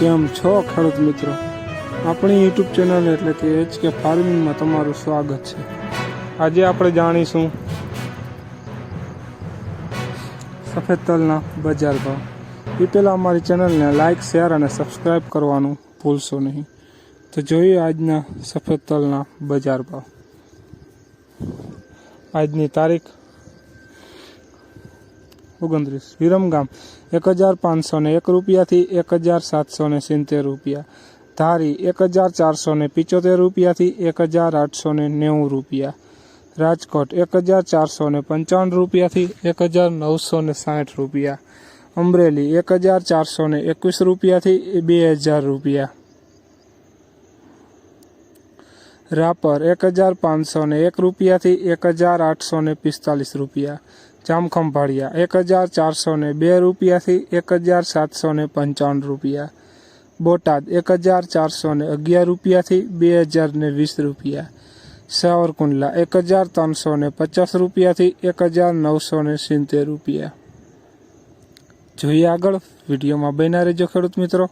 કેમ છો ખેડૂત મિત્રો? આપણી યુટ્યુબ ચેનલ એટલે કે એચ કે ફાર્મિંગમાં તમારું સ્વાગત છે. આજે આપણે જાણીશું સફેદ તલના બજાર ભાવ. એ પહેલાં અમારી ચેનલને લાઇક શેર અને સબસ્ક્રાઈબ કરવાનું ભૂલશો નહીં. તો જોઈએ આજના સફેદ તલના બજાર ભાવ. આજની તારીખ ઓગણત્રીસ. વિરમગામ, એક હજાર પાંચસો ને એક રૂપિયાથી એક હજાર સાતસો ને સિત્તેર રૂપિયા. ધારી, એક હજાર ચારસો ને પિચોતેર રૂપિયાથી એક હજાર આઠસો ને નેવું રૂપિયા. રાજકોટ, એક હજાર ચારસો ને પંચાવન રૂપિયાથી એક હજાર નવસો ને સાઠ રૂપિયા. અમરેલી, એક હજાર ચારસો ને એકવીસ રૂપિયાથી બે હજાર રૂપિયા. રાપર, એક હજાર પાંચસો ને એક રૂપિયાથી એક હજાર આઠસો ને પિસ્તાલીસ રૂપિયા. જામખંભાળિયા એક હજાર ચારસો ને બે રૂપિયાથી એક હજાર સાતસો ને પંચાવન રૂપિયા. બોટાદ, એક હજાર ચારસો ને અગિયાર રૂપિયાથી બે હજાર ને વીસ રૂપિયા. સાવરકુંડલા, એક હજાર ત્રણસો ને પચાસ રૂપિયાથી એક હજાર નવસો ને સિત્તેર રૂપિયા. જોઈએ આગળ, વિડીયોમાં બન્યા રહેજો ખેડૂત મિત્રો.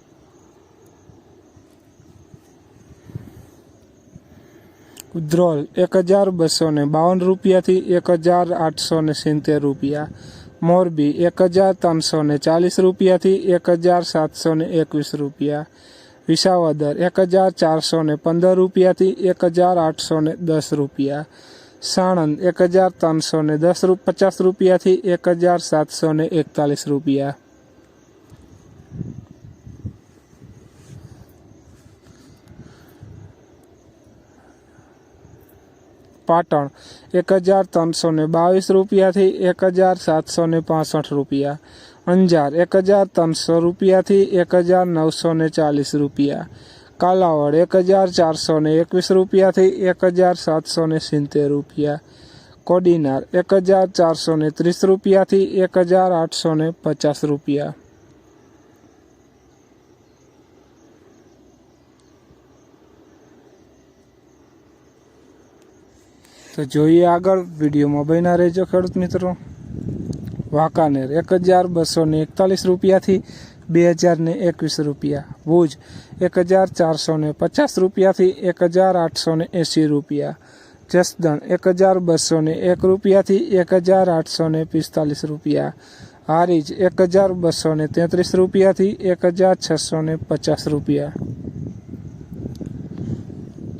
ઉધ્રોલ એક હજાર બસો ને બાવન રૂપિયાથી એક હજાર આઠસો ને સિત્તેર રૂપિયા. મોરબી એક હજાર ત્રણસો ને ચાલીસ રૂપિયાથી એક હજાર સાતસો ને એકવીસ રૂપિયા. વિસાવદર એક હજાર ચારસો ને પંદર રૂપિયાથી એક હજાર આઠસો ને દસ રૂપિયા. સાણંદ એક હજાર ત્રણસો ને દસ પચાસ રૂપિયાથી એક હજાર સાતસો ને એકતાલીસ રૂપિયા. પાટણ એક હજાર ત્રણસો ને બાવીસ રૂપિયાથી એક હજાર સાતસો ને પાસઠ રૂપિયા. અંજાર એક હજાર ત્રણસો રૂપિયાથી એક હજાર નવસો ને ચાલીસ રૂપિયા. કાલાવડ એક હજાર ચારસો ને એકવીસ રૂપિયાથી એક હજાર સાતસો ને સિત્તેર રૂપિયા. કોડીનાર એક હજાર ચારસો ને ત્રીસ રૂપિયાથી એક હજાર આઠસો ને પચાસ રૂપિયા. તો જોઈએ આગળ વિડીયોમાં બન્યા રહેજો ખેડૂત મિત્રો. વાંકાનેર, એક હજાર બસો ને એકતાલીસ રૂપિયાથી બે હજાર ને એકવીસ રૂપિયા. ભુજ, એક હજાર ચારસો ને પચાસ રૂપિયાથી એક હજાર આઠસો ને એંસી રૂપિયા. જસદણ, એક હજાર બસો ને એક રૂપિયાથી એક હજાર આઠસો ને પિસ્તાલીસ રૂપિયા. હારીજ, એક હજાર બસો ને તેત્રીસ રૂપિયાથી એક હજાર છસો ને પચાસ રૂપિયા.